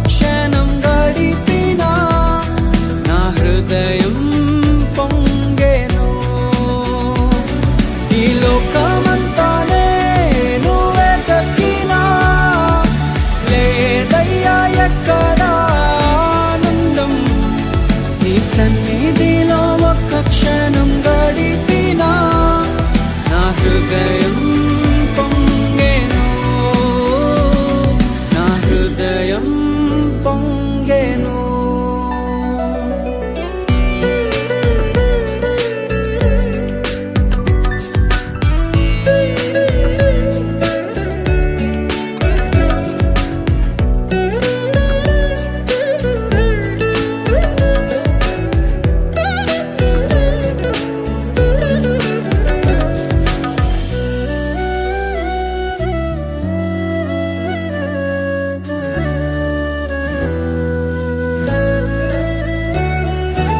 destruction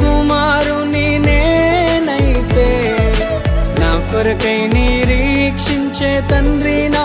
కుమారుని నేనైతే నా కొరకై నిరీక్షించే తండ్రి నా